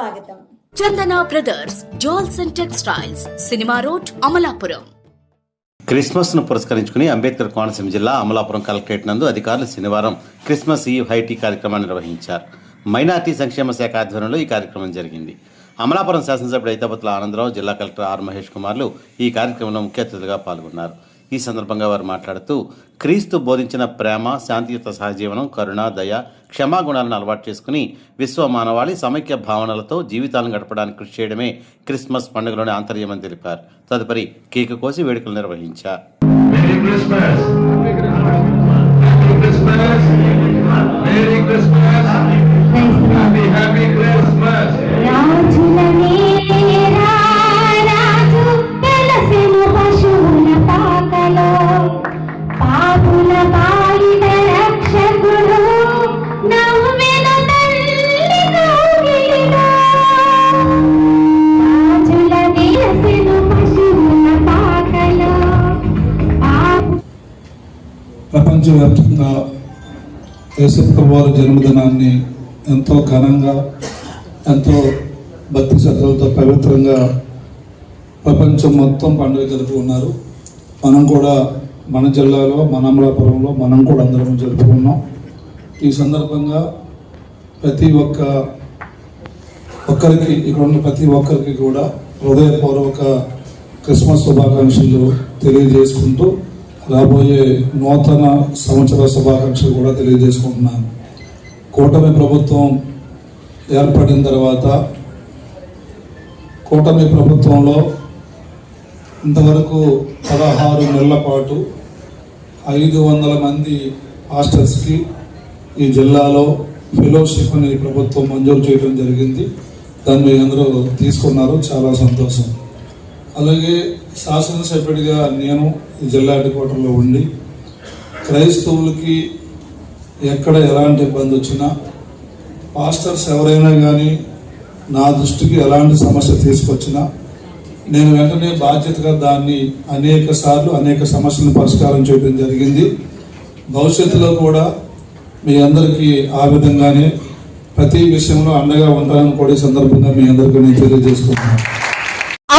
స్వాగతం. Chandana brothers jewels and textiles cinema road Amalapuram. క్రిస్మస్ను పురస్కరించుకుని అంబేద్కర్ కోనసీమ జిల్లా అమలాపురం కలెక్టరేట్ నందు అధికారులు శనివారం క్రిస్మస్ ఈవ్ హైటీ కార్యక్రమాన్ని నిర్వహించారు. మైనార్టీ సంక్షేమ శాఖ ఆధ్వర్యంలో ఈ కార్యక్రమం జరిగింది. అమలాపురం శాసనసభ్యుడు ఐతాపత్ల ఆనందరావు జిల్లా కలెక్టర్ ఆర్ మహేష్ కుమార్లు ఈ కార్యక్రమంలో ముఖ్య అతిథులుగా పాల్గొన్నారు. ఈ సందర్భంగా వారు మాట్లాడుతూ క్రీస్తు బోధించిన ప్రేమ శాంతియుత సహజీవనం కరుణ దయ క్షమాగుణాలను అలవాటు చేసుకుని విశ్వ మానవాళి సమైక్య భావనలతో జీవితాలను గడపడానికి కృషి చేయడమే క్రిస్మస్ పండుగలోని ఆంతర్యమని తెలిపారు తదుపరి కేక్ కోసి వేడుకలు నిర్వహించారు Merry Christmas. Happy Christmas. Merry Christmas. Happy, ప్రపంచవ్యాప్తంగా యేసప్ప జన్మదినాన్ని ఎంతో ఘనంగా ఎంతో భక్తి శ్రద్ధలతో పవిత్రంగా ప్రపంచం మొత్తం పండుగ జరుపుకున్నారు మనం కూడా మన జిల్లాలో మన అమలాపురంలో మనం కూడా అందరం జరుపుకున్నాం. ఈ సందర్భంగా ప్రతి ఒక్క ఒక్కరికి ఇక్కడ ఉన్న ప్రతి ఒక్కరికి కూడా హృదయపూర్వక క్రిస్మస్ శుభాకాంక్షలు తెలియజేసుకుంటూ రాబోయే నూతన సంవత్సర శుభాకాంక్షలు కూడా తెలియజేసుకుంటున్నాను. కూటమి ప్రభుత్వం ఏర్పడిన తర్వాత కూటమి ప్రభుత్వంలో ఇంతవరకు పదహారు నెలల పాటు ఐదు వందల మంది హాస్టల్స్కి ఈ జిల్లాలో ఫెలోషిప్ అని ప్రభుత్వం మంజూరు చేయడం జరిగింది. దాన్ని అందరూ తీసుకున్నారు. చాలా సంతోషం. అలాగే శాసనసభ్యుడిగా నేను జిల్లా హెడ్క్వార్టర్లో ఉండి క్రైస్తవులకి ఎక్కడ ఎలాంటి ఇబ్బంది వచ్చినా పాస్టర్స్ ఎవరైనా కానీ నా దృష్టికి ఎలాంటి సమస్య తీసుకొచ్చినా నేను వెంటనే బాధ్యతగా దాన్ని అనేక సార్లు అనేక సమస్యలను పరిష్కారం చేయడం జరిగింది. భవిష్యత్తులో కూడా మీ అందరికీ ఆ విధంగానే ప్రతి విషయంలో అండగా ఉంటానని కూడా ఈ సందర్భంగా మీ అందరికీ నేను తెలియజేసుకుంటున్నాను.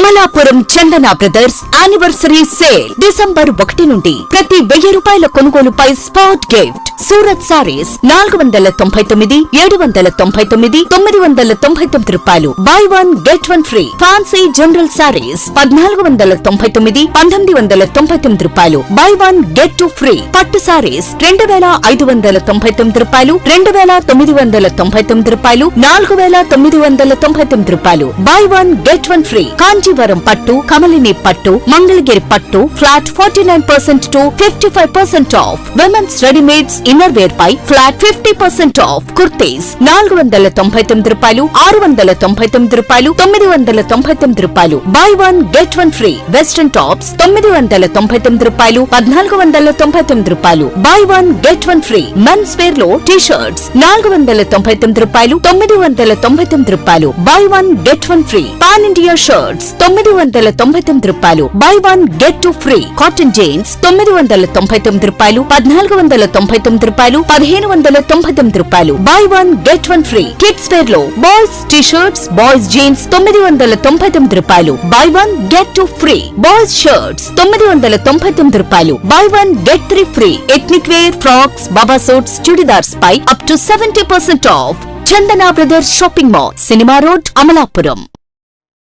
Amalapuram Chandana brothers anniversary sale December ఒకటి నుండి ప్రతి వెయ్యి రూపాయల కొనుగోలుపై స్పాట్ గిఫ్ట్ సూరత్ సారీస్ నాలుగు వందల తొంభై తొమ్మిది ఏడు వందల తొంభై తొమ్మిది తొమ్మిది వందల తొంభై తొమ్మిది రూపాయలు. Buy one get one free fancy general saris పద్నాలుగు వందల తొంభై తొమ్మిది పంతొమ్మిది వందల తొంభై తొమ్మిది రూపాయలు. Buy one get two free పట్టు సారీస్ రెండు వేల ఐదు వందల తొంభై తొమ్మిది రూపాయలు. రెండు వేల తొమ్మిది వందల తొంభై తొమ్మిది రూపాయలు. నాలుగు వేల తొమ్మిది వందల తొంభై తొమ్మిది రూపాయలు. Buy one get one free Kanjeevaram పట్టు కమలిని పట్టు మంగళగిరి పట్టు flat forty nine percent to fifty five percent off. Women's readymades inner wear pi flat fifty percent off kurtis నాలుగు వందల తొంభై తొమ్మిది రూపాయలు ఆరు వందల తొంభై తొమ్మిది రూపాయలు తొమ్మిది వందల తొంభై తొమ్మిది రూపాయలు. Buy one get one free western tops తొమ్మిది వందల తొంభై తొమ్మిది రూపాయలు పద్నాలుగు వందల తొంభై తొమ్మిది రూపాయలు. Buy one get one free men's వేర్లో T shirts నాలుగు వందల తొంభై తొమ్మిది రూపాయలు తొమ్మిది వందల తొంభై తొమ్మిది రూపాయలు. Buy one get one free pan India shirts తొమ్మిది వందల తొంభై తొమ్మిది రూపాయలు. Buy one get two free cotton jeans తొమ్మిది వందల తొంభై తొమ్మిది రూపాయలు. పద్నాలుగు వందల తొంభై తొమ్మిది రూపాయలు. పదిహేను వందల తొంభై తొమ్మిది రూపాయలు. Buy one get one free kids వేర్లో boys T shirts boys jeans తొమ్మిది వందల తొంభై తొమ్మిది రూపాయలు. Buy one get two free boys shirts తొమ్మిది వందల తొంభై తొమ్మిది రూపాయలు. Buy one get three free ethnic wear frocks baba suits chudidars pi up to seventy percent off Chandana brothers shopping mall cinema road Amalapuram